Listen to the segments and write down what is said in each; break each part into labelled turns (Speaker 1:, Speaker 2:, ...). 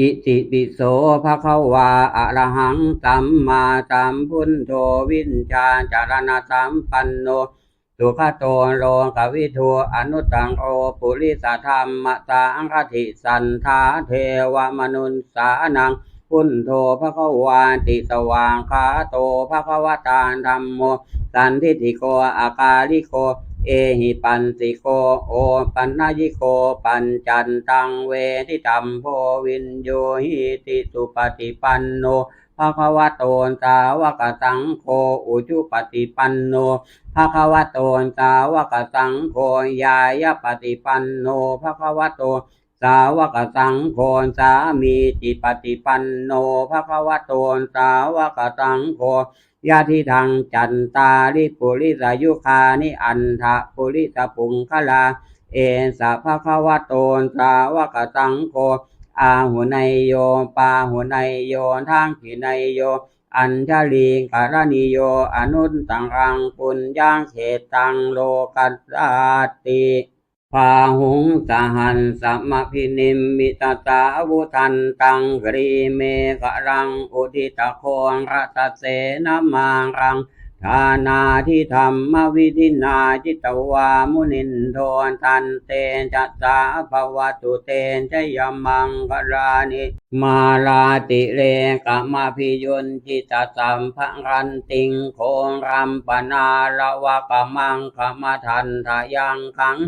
Speaker 1: อิติปิโสภะคะวาอะระหังสัมมาสัมพุทโธวินชาจารณสัมปันโนสุขโตโลกวิทูอนุตังโอปุริสธรรมสังคติสันทาเทวมนุนสานังพุนโธภะคะวาติสว่างคาโตภะคะวตาธรรมโมสันทิติโกอากาลิโก เอหิปันสิโกโอปันนายิโกปัญจันตังเวทิตัมโพวินโยหิติสุปฏิปันโนภะคะวะโตนสาวกสังโฆอุจุปฏิปันโนภะคะวะโตนสาวกสังโฆยายปฏิปันโนภะคะวะโต สาวกสังโฆสามีจิปฏิปันโนภะคะวะโตสาวกสังโฆยาทิทางจันตาลิปุริสายุคานิอันทะปุริสปุงคลา เอสะภะคะวะโตสาวกสังโฆอาหุนยโยปาหุนยโยทางขินยโย อัญชลีการณิโยอนุตตังรังปุญญางเขตังโลกัสสาติ พาหุงสหันสัมมพินิมมิตตาวุทันตังกรีเมกะรังอุทิตโคนรัตเสนมารังทานาทิธรรมวิธินาจิตวามุนินโทตันเตนจัตตาภวตุเตนชยมังกรานิมาลาติเรกะมาพิยุนจิตสัมพังรันติงโครัมปนาละวะกมังขมาทันทายังขัง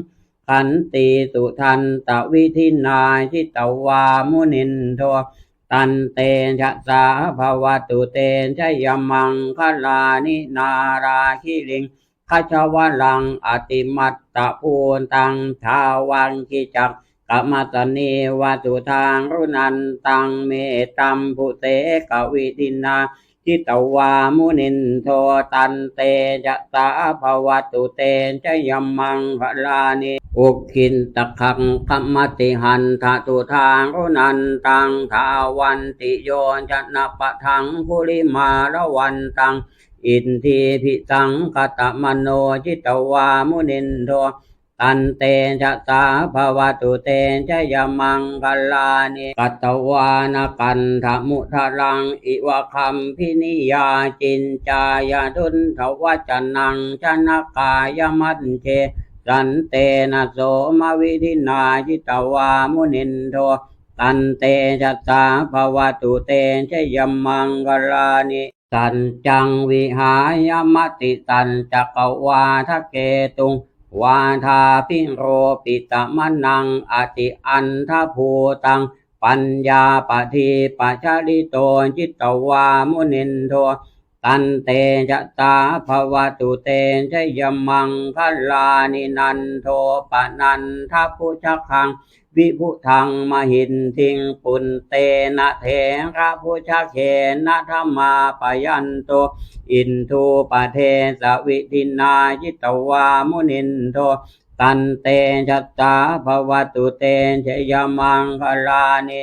Speaker 1: ขันติสุทันตวิธินาชิตวามุนินโทตันเตชะสาภวตุเตชยมังคลานินาราคิลิงขชวลังอติมัตตะปูนตังทาวังคิจักกมัตนีวัตุทางรุนันตังเมตัมพุเตกวิตินา ทิตวามุนินโทตันเตจะสาภวตุเตชยมังพลานิอุคินตะขังธรรมติหันทตุทางรุนันตังทาวันติโยชนะปะทังภุริมาระวันตัง อินทีพิสังกตมโนจิตวามุนินโท ตันเตจะสาภวตุเตชยมังคลานิกัตวานกันธมุทรัง อิวะคัมพินิยาจินจายาดุนทวัจนังชนะกายมัญเชสันเตนะโสมวิธินาจิตวามุนินโทตันเตจัตตาภวตุเตชยมังกลานิสันจังวิหายมติสันจักวาทะเกตุง วาทาพิโรปิตะมนังอติอันทภูตัง ปัญญาปฏิปัชาลิโตจิตวามุนินโท ตันเตจะตาภวตุเตชยมังคลานินันโทปนันทพุชคัง วิพุทังมหินทิงปุนเตนะเทระพุชเคนะธรรมาปยันโต อินทูปเทสวิทินาจิตวามุนินโทตันเตชัตตาภวตุเตชยมังคลานิ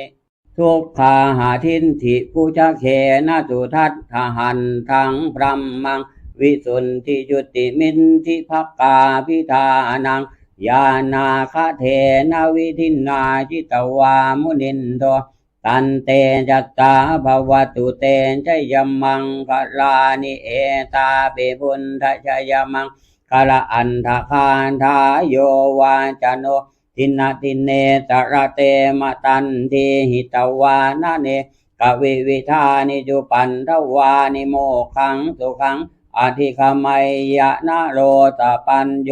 Speaker 1: ทุกขาหาทินทิปุชเคนะสุทัตทหันทังพรัมมัง วิสุนทิยุติมินทิภักกาพิธานังยานาคาเทนะวิทินาจิตวามุนินโทตันเตจัตตาภวตุเตชยมังคลานิเอตาเปพุนทชยมังคละอันทคานทาโยวาจโน ทินาทินเนตระเตมตันทีหิตวานะเนกวิวิธานิจุปันทวานิโมขังสุขังอธิคมัยยะนะโรตปัญโย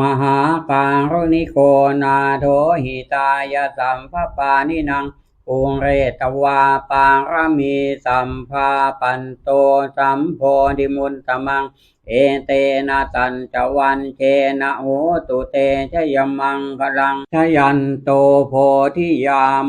Speaker 1: มหาการุณิโกนาโถหิตายสัมภปานินัง ปุงเรตวาปารมีสัมภาปันโตสัมโพธิมุนตมัง เอเตนะตันจวันเชนะโหตุเตชยมังกลังชยันโตโพธิยาม